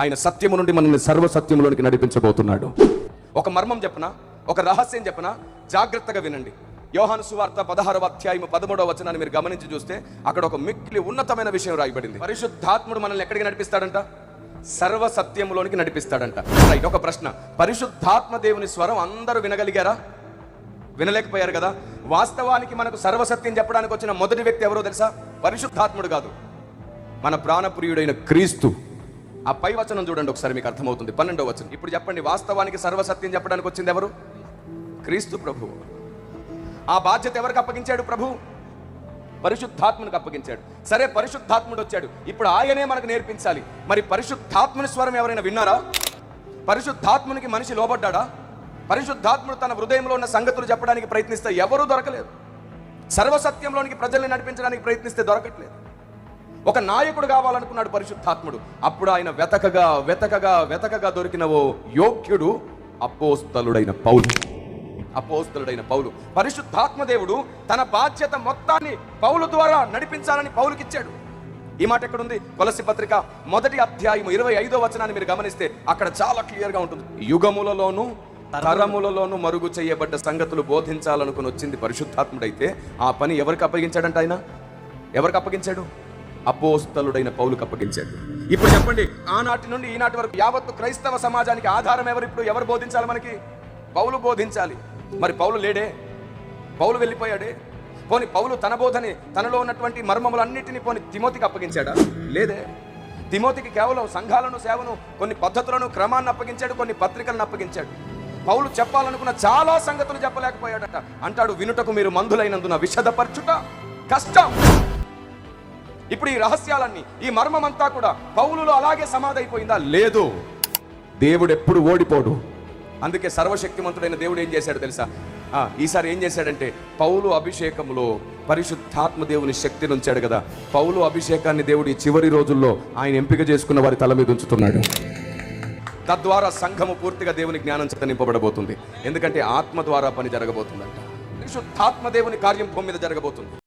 ఆయన సత్యము నుండి మనల్ని సర్వ సత్యములోనికి నడిపించబోతున్నాడు. ఒక మర్మం చెప్పన? ఒక రహస్యం చెప్పన? జాగ్రత్తగా వినండి. యోహాను సువార్త పదహారవ అధ్యాయం పదమూడవ వచనాన్ని మీరు గమనించి చూస్తే అక్కడ ఒక మిక్కిలి ఉన్నతమైన విషయం రాయబడింది. పరిశుద్ధాత్ముడు మనల్ని ఎక్కడికి నడిపిస్తాడంట? సర్వ సత్యంలోనికి నడిపిస్తాడంట. రైట్ ఒక ప్రశ్న. పరిశుద్ధాత్మ దేవుని స్వరం అందరూ వినగలిగారా? వినలేకపోయారు కదా? వాస్తవానికి మనకు సర్వసత్యం చెప్పడానికి వచ్చిన మొదటి వ్యక్తి ఎవరో తెలుసా? పరిశుద్ధాత్ముడు కాదు. మన ప్రాణప్రియుడైన క్రీస్తు. ఆ పై వచనం చూడండి ఒకసారి మీకు అర్థమవుతుంది. పన్నెండో వచనం. ఇప్పుడు చెప్పండి వాస్తవానికి సర్వసత్యం చెప్పడానికి వచ్చింది ఎవరు? క్రీస్తు ప్రభు. ఆ బాధ్యత ఎవరికి అప్పగించాడు ప్రభు? పరిశుద్ధాత్మనికి అప్పగించాడు. సరే పరిశుద్ధాత్ముడు వచ్చాడు. ఇప్పుడు ఆయనే మనకు నేర్పించాలి. మరి పరిశుద్ధాత్ముని స్వరం ఎవరైనా విన్నారా? పరిశుద్ధాత్మునికి మనిషి లోబడ్డాడా? పరిశుద్ధాత్ముడు తన హృదయంలో ఉన్న సంగతులు చెప్పడానికి ప్రయత్నిస్తే ఎవరూ దొరకలేదు. సర్వసత్యంలోనికి ప్రజల్ని నడిపించడానికి ప్రయత్నిస్తే దొరకట్లేదు. ఒక నాయకుడు కావాలనుకున్నాడు పరిశుద్ధాత్ముడు. అప్పుడు ఆయన వెతకగా వెతకగా వెతకగా దొరికిన ఓ యోగ్యుడు అపోస్తలుడైన పౌలు. అపోస్తలుడైన పౌలు. పరిశుద్ధాత్మదేవుడు తన బాధ్యత మొత్తాన్ని పౌలు ద్వారా నడిపించాలని పౌలుకిచ్చాడు. ఈ మాట ఎక్కడుంది? కొలసి పత్రిక మొదటి అధ్యాయం ఇరవై ఐదో వచనాన్ని మీరు గమనిస్తే అక్కడ చాలా క్లియర్గా ఉంటుంది. యుగములలోను తరములలోను మరుగు చేయబడ్డ సంగతులు బోధించాలనుకుని వచ్చింది పరిశుద్ధాత్ముడైతే ఆ పని ఎవరికి అప్పగించాడంట ఆయన? ఎవరికి అప్పగించాడు? అపోస్తలుడైన పౌలుకు అప్పగించాడు ఇప్పుడు చెప్పండి ఆనాటి నుండి ఈనాటి వరకు యావత్తు క్రైస్తవ సమాజానికి ఆధారం ఎవరు? ఇప్పుడు ఎవరు బోధించాలి మనకి? పౌలు బోధించాలి. మరి పౌలు లేడే? పౌలు వెళ్ళిపోయాడే? పోని పౌలు తన బోధని తనలో ఉన్నటువంటి మర్మములన్నిటిని పోని తిమోతికి అప్పగించాడా? లేదే. తిమోతికి కేవలం సంఘాలను సేవను కొన్ని పద్ధతులను క్రమాన్ని అప్పగించాడు కొన్ని పత్రికలను అప్పగించాడు. పౌలు చెప్పాలనుకున్న చాలా సంగతులు చెప్పలేకపోయాడట. అంటాడు వినుటకు మీరు మందులైనందున విషదపరచుట కష్టం. ఇప్పుడు ఈ రహస్యాలన్నీ ఈ మర్మమంతా కూడా పౌలులో అలాగే సమాధైపోయిందా? లేదు. దేవుడు ఎప్పుడు ఓడిపోడు. అందుకే సర్వశక్తిమంతుడైన దేవుడు ఏం చేశాడు తెలుసా? ఆ, ఈసారి ఏం చేశాడంటే పౌలు అభిషేకంలో పరిశుద్ధాత్మ దేవుని శక్తిని ఉంచాడు కదా. పౌలు అభిషేకాన్ని దేవుడు ఈ చివరి రోజుల్లో ఆయన ఎంపిక చేసుకున్న వారి తల మీద ఉంచుతున్నాడు. తద్వారా సంఘము పూర్తిగా దేవుని జ్ఞానం చేత నింపబడబోతుంది. ఎందుకంటే ఆత్మ ద్వారా పని జరగబోతుందంట. పరిశుద్ధాత్మ దేవుని కార్యం భూమి మీద జరగబోతుంది.